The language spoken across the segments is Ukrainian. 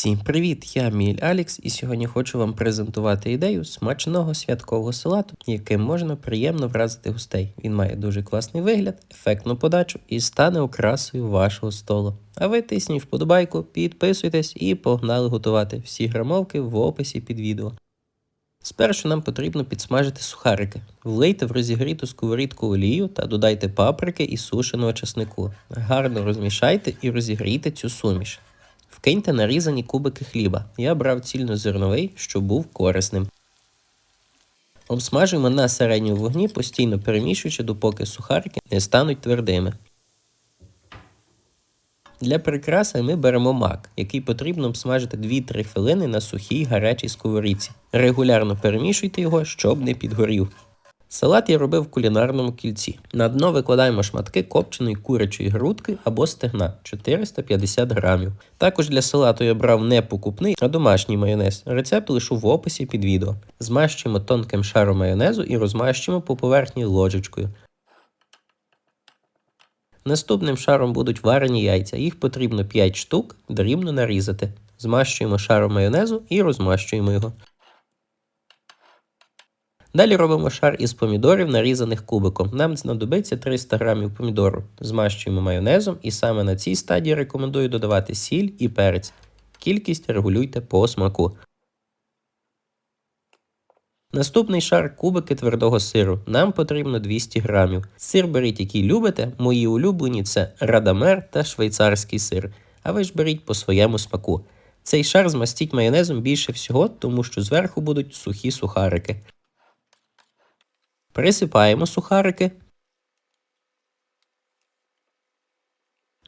Всім привіт! Я Міль Алікс, і сьогодні хочу вам презентувати ідею смачного святкового салату, яким можна приємно вразити гостей. Він має дуже класний вигляд, ефектну подачу і стане окрасою вашого столу. А ви тисніть вподобайку, підписуйтесь і погнали готувати всі грамовки в описі під відео. Спершу нам потрібно підсмажити сухарики. Влийте в розігріту сковорідку олію та додайте паприки і сушеного чеснику. Гарно розмішайте і розігрійте цю суміш. Вкиньте нарізані кубики хліба. Я брав цільнозерновий, щоб був корисним. Обсмажуємо на середньому вогні, постійно перемішуючи, допоки сухарики не стануть твердими. Для прикраси ми беремо мак, який потрібно обсмажити 2-3 хвилини на сухій гарячій сковорідці. Регулярно перемішуйте його, щоб не підгорів. Салат я робив в кулінарному кільці. На дно викладаємо шматки копченої курячої грудки або стегна 450 грамів. Також для салату я брав не покупний, а домашній майонез. Рецепт лишу в описі під відео. Змащуємо тонким шаром майонезу і розмащуємо по поверхні ложечкою. Наступним шаром будуть варені яйця. Їх потрібно 5 штук, дрібно нарізати. Змащуємо шаром майонезу і розмащуємо його. Далі робимо шар із помідорів, нарізаних кубиком. Нам знадобиться 300 грамів помідору. Змащуємо майонезом і саме на цій стадії рекомендую додавати сіль і перець. Кількість регулюйте по смаку. Наступний шар кубики твердого сиру. Нам потрібно 200 грамів. Сир беріть, який любите. Мої улюблені це радамер та швейцарський сир. А ви ж беріть по своєму смаку. Цей шар змастіть майонезом більше всього, тому що зверху будуть сухі сухарики. Присипаємо сухарики.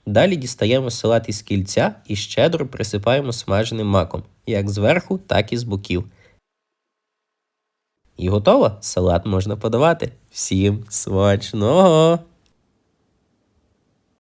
Далі дістаємо салат із кільця і щедро присипаємо смаженим маком, як зверху, так і з боків. І готово! Салат можна подавати. Всім смачного!